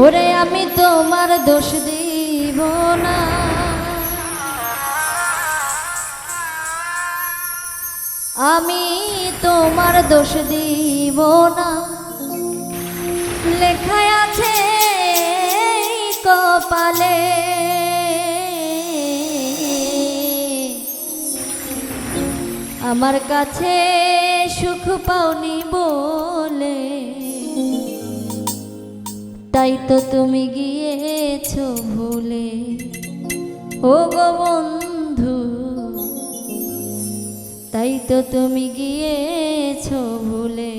ওরে আমি তোমার দোষ দিব না। আমি তোমার দোষ দিব না। লেখায় আছে কপালে। আমার কাছে সুখ পাওনি বোন তাই তো তুমি গিয়েছ ভুলে। ও গো বন্ধু তাই তো তুমি গিয়েছ ভুলে।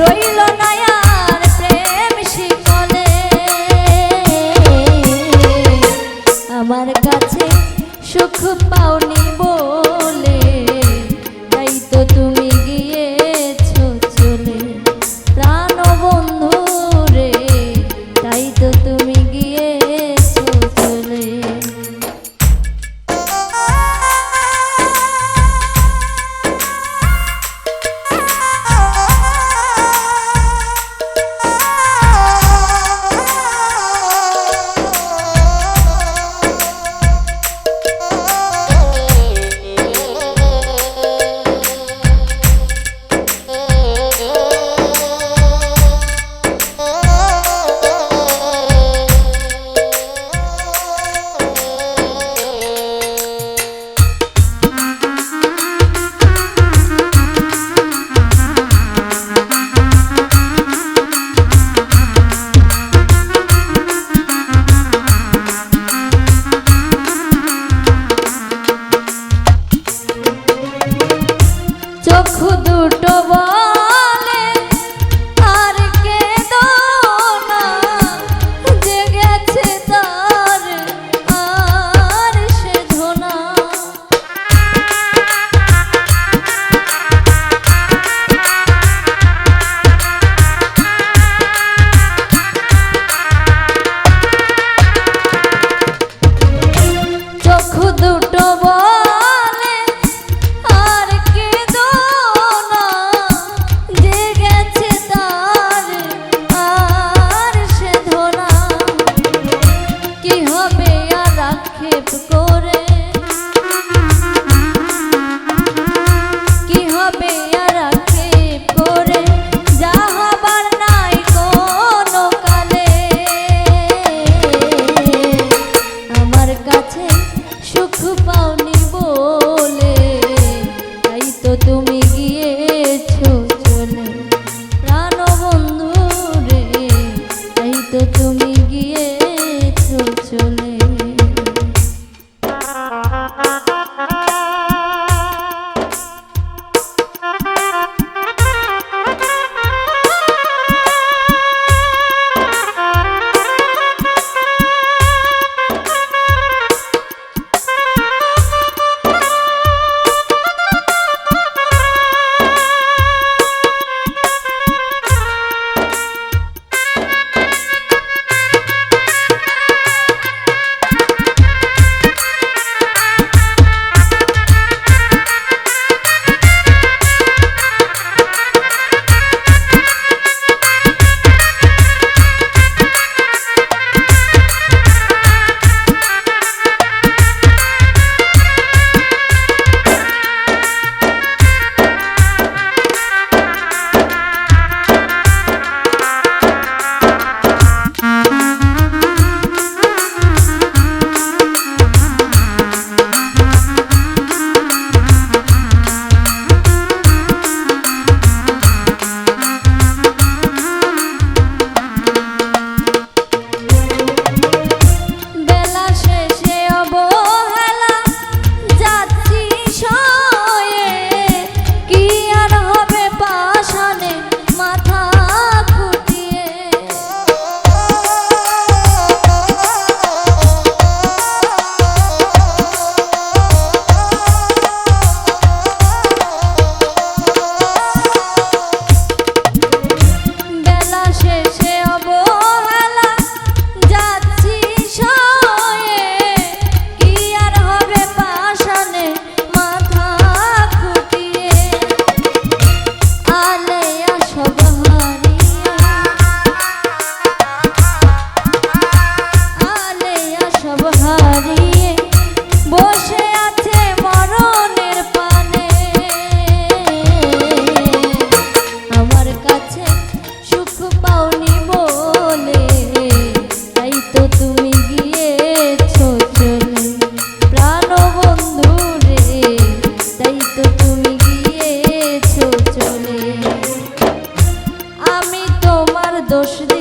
রইল চক্ষু দুটো বলে তোমার দোষ